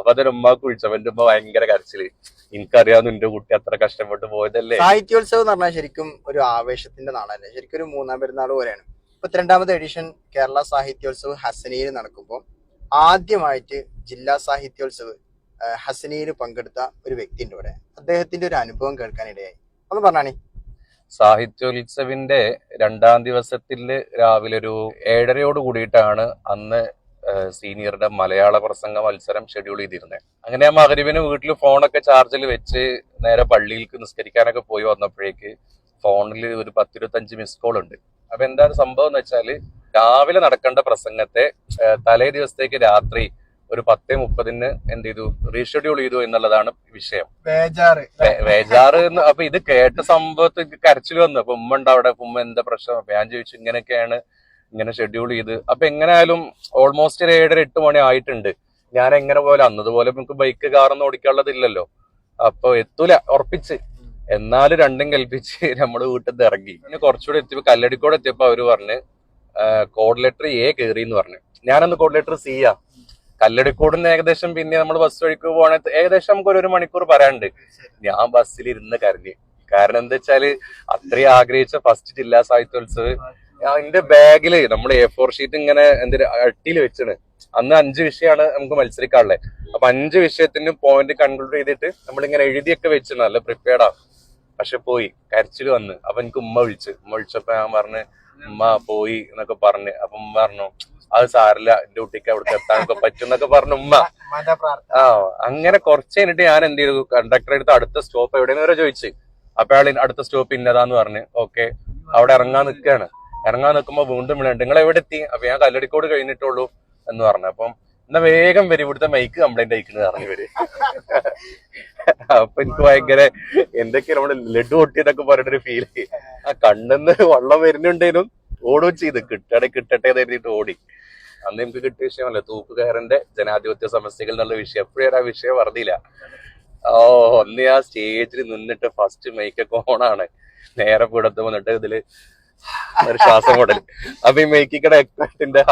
അപ്പൊ അതൊരു ഉമ്മാക്ക് വിളിച്ചു. എന്റെ ഉമ്മ ഭയങ്കര കരച്ചിൽ. എനിക്കറിയാവുന്ന എന്റെ കുട്ടി അത്ര കഷ്ടപ്പെട്ട് പോയതല്ലേ. സാഹിത്യോത്സവം എന്ന് പറഞ്ഞാൽ ശരിക്കും ഒരു ആവേശത്തിന്റെ നാളല്ലേ ശരിക്കും ഒരു മൂന്നാം പെരുന്നാൾ പോലെയാണ്. മുപ്പത്തിരണ്ടാമത് എഡിഷൻ കേരള സാഹിത്യോത്സവം ഹസനിയിൽ നടക്കുമ്പോൾ ആദ്യമായിട്ട് ജില്ലാ സാഹിത്യോത്സവ് ഹസനയിൽ പങ്കെടുത്ത ഒരു വ്യക്തിയുണ്ട് ഇവിടെ. അദ്ദേഹത്തിന്റെ ഒരു അനുഭവം കേൾക്കാനിടയായി. ഒന്ന് പറഞ്ഞാണി. സാഹിത്യോത്സവിന്റെ രണ്ടാം ദിവസത്തിൽ രാവിലെ ഒരു ഏഴരയോട് കൂടിയിട്ടാണ് അന്ന് സീനിയറുടെ മലയാള പ്രസംഗ മത്സരം ഷെഡ്യൂൾ ചെയ്തിരുന്നത് അങ്ങനെ ആ മകരിവിന് വീട്ടിൽ ഫോണൊക്കെ ചാർജിൽ വെച്ച് നേരെ പള്ളിയിലേക്ക് നിസ്കരിക്കാനൊക്കെ പോയി വന്നപ്പോഴേക്ക് ഫോണിൽ ഒരു പത്തിരുപത്തഞ്ച് മിസ് കോൾ ഉണ്ട്. അപ്പൊ എന്താണ് സംഭവം എന്ന് വെച്ചാൽ രാവിലെ നടക്കേണ്ട പ്രസംഗത്തെ തലേ ദിവസത്തേക്ക് രാത്രി ഒരു പത്തേ മുപ്പതിന് എന്ത് ചെയ്തു? റീഷെഡ്യൂൾ ചെയ്തു എന്നുള്ളതാണ് വിഷയം. വേജാറ് എന്ന് അപ്പൊ ഇത് കേട്ട സംഭവത്തിൽ കരച്ചിൽ വന്നു. അപ്പൊ ഉമ്മ ഉണ്ട് അവിടെ? ഉമ്മ എന്താ പ്രശ്നം? ഞാൻ ചോദിച്ചു ഇങ്ങനെയൊക്കെയാണ് ഇങ്ങനെ ഷെഡ്യൂൾ ചെയ്ത്. അപ്പൊ എങ്ങനെയായാലും ഓൾമോസ്റ്റ് ഒരു ഏഴര എട്ട് മണി ആയിട്ടുണ്ട്. ഞാൻ എങ്ങനെ പോലെ അന്നതുപോലെ നമുക്ക് ബൈക്ക് കാറൊന്നും ഓടിക്കാനുള്ളതില്ലല്ലോ. അപ്പൊ എത്തൂല ഉറപ്പിച്ച്. എന്നാലും രണ്ടും കൽപ്പിച്ച് നമ്മുടെ വീട്ടിൽ നിന്ന് ഇറങ്ങി. പിന്നെ കുറച്ചുകൂടെ എത്തിയപ്പോ കല്ലടിക്കോട് എത്തിയപ്പോ അവർ പറഞ്ഞ് കോഡ് ലെറ്റർ എ കയറി എന്ന് പറഞ്ഞു. ഞാനന്ന് കോഡ് ലെറ്റർ സി ആ. കല്ലടിക്കോടുന്ന് ഏകദേശം പിന്നെ നമ്മൾ ബസ് വഴിക്ക് പോകണ ഏകദേശം നമുക്ക് ഒരു മണിക്കൂർ പറയാനുണ്ട്. ഞാൻ ബസ്സിൽ ഇരുന്ന് കരഞ്ഞു. കാരണം എന്താ വെച്ചാൽ അത്രയും ആഗ്രഹിച്ച ഫസ്റ്റ് ജില്ലാ സാഹിത്യോത്സവ്. എന്റെ ബാഗിൽ നമ്മൾ എ ഫോർ ഷീറ്റ് ഇങ്ങനെ എന്തൊരു അട്ടിയിൽ വെച്ചാണ്. അന്ന് അഞ്ച് വിഷയമാണ് നമുക്ക് മത്സരിക്കാനുള്ളത് അപ്പൊ അഞ്ച് വിഷയത്തിന്റെ പോയിന്റ് കൺക്ലൂഡ് ചെയ്തിട്ട് നമ്മളിങ്ങനെ എഴുതിയൊക്കെ വെച്ചാണ്. നല്ല പ്രിപ്പയർഡ് ആ. പക്ഷെ പോയി. കരച്ചിൽ വന്ന്. അപ്പൊ എനിക്ക് ഉമ്മ വിളിച്ച്. ഉമ്മ വിളിച്ചപ്പോ ഞാൻ പറഞ്ഞ് ഉമ്മ പോയി എന്നൊക്കെ പറഞ്ഞ്. അപ്പൊ ഉമ്മ പറഞ്ഞു അത് സാറില്ല എന്റെ കുട്ടിക്ക് അവിടെ എത്താനൊക്കെ പറ്റും എന്നൊക്കെ പറഞ്ഞു ഉമ്മ. ആ അങ്ങനെ കുറച്ച് കഴിഞ്ഞിട്ട് ഞാൻ എന്ത് ചെയ്തു? കണ്ടക്ടറെ അടുത്ത് അടുത്ത സ്റ്റോപ്പ് എവിടെയെന്ന് വരെ ചോദിച്ചു. അപ്പൊ അയാൾ അടുത്ത സ്റ്റോപ്പ് ഇന്നതാന്ന് പറഞ്ഞ് ഓക്കെ. അവിടെ ഇറങ്ങാൻ നിൽക്കുകയാണ് ഇറങ്ങാൻ നിൽക്കുമ്പോൾ വീണ്ടും വിളിയുണ്ട് നിങ്ങൾ എവിടെ എത്തി അപ്പൊ ഞാൻ കല്ലടിക്കോട് കഴിഞ്ഞിട്ടുള്ളൂ എന്ന് പറഞ്ഞു. അപ്പം എന്നാ വേഗം വരും. ഇവിടുത്തെ മൈക്ക് കംപ്ലൈന്റ് അയക്കുന്നത് പറഞ്ഞു ഇവർ. അപ്പൊ എനിക്ക് ഭയങ്കര എന്തൊക്കെ നമ്മുടെ ലഡു പൊട്ടിയതൊക്കെ പറഞ്ഞിട്ടൊരു ഫീൽ ആ കണ്ണെന്ന് വെള്ളം വരുന്നുണ്ടേനും ഓടുകയും ചെയ്ത്. കിട്ടണേ കിട്ടട്ടെ എഴുതിയിട്ട് ഓടി. അന്ന് എനിക്ക് കിട്ടിയ വിഷയമല്ല. തൂക്കുകയറിന്റെ ജനാധിപത്യ സമസ്യകൾ എന്നുള്ള വിഷയം. എപ്പോഴും ആ വിഷയം പറഞ്ഞില്ല ഓ ഒന്ന് ആ സ്റ്റേജിൽ നിന്നിട്ട് ഫസ്റ്റ് മൈക്കൊക്കെ ഓണാണ് നേരെ പിടത്ത് വന്നിട്ട് ഇതിൽ ഒരു ശ്വാസം മുടൽ അപ്പൊ ഈ മേക്കിക്കട എക്സ്പെക്ടിന്റെ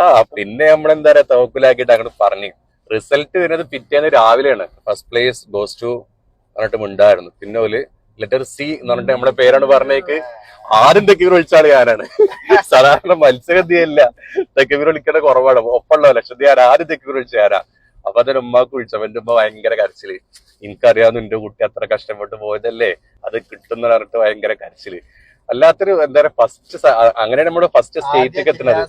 ആ പിന്നെ നമ്മളെന്താ പറയാ തോക്കിലാക്കിയിട്ട് അങ്ങോട്ട് പറഞ്ഞു. റിസൾട്ട് വരുന്നത് പിറ്റേന്ന് രാവിലെയാണ്. ഫസ്റ്റ് പ്ലേസ് ഗോസ് ടു പറഞ്ഞിട്ട് മുണ്ടായിരുന്നു. പിന്നെ ഒരു ലെറ്റർ സി എന്ന് പറഞ്ഞിട്ട് നമ്മുടെ പേരാണ് പറഞ്ഞേക്ക്. ആരും തെക്കീർ വിളിച്ചാൽ ഞാനാണ്. സാധാരണ മത്സ്യഗതിയല്ല തെക്കീർ വിളിക്കേണ്ട കുറവാണ്. ഒപ്പമുള്ള ലക്ഷദ്വീപ് ആരാ വിളിച്ച ആരാ അപ്പൊ അതൊരു ഉമ്മാക്ക് വിളിച്ചു. എന്റെ ഉമ്മ ഭയങ്കര കരച്ചിൽ. എനിക്കറിയാവുന്ന എന്റെ കുട്ടി അത്ര കഷ്ടപ്പെട്ട് പോയതല്ലേ? അത് കിട്ടുന്ന പറഞ്ഞിട്ട് ഭയങ്കര കരച്ചിൽ. അല്ലാത്തൊരു എന്താ പറയാ ഫസ്റ്റ് അങ്ങനെ നമ്മുടെ ഫസ്റ്റ് സ്റ്റേറ്റിലേക്ക് എത്തുന്നത്.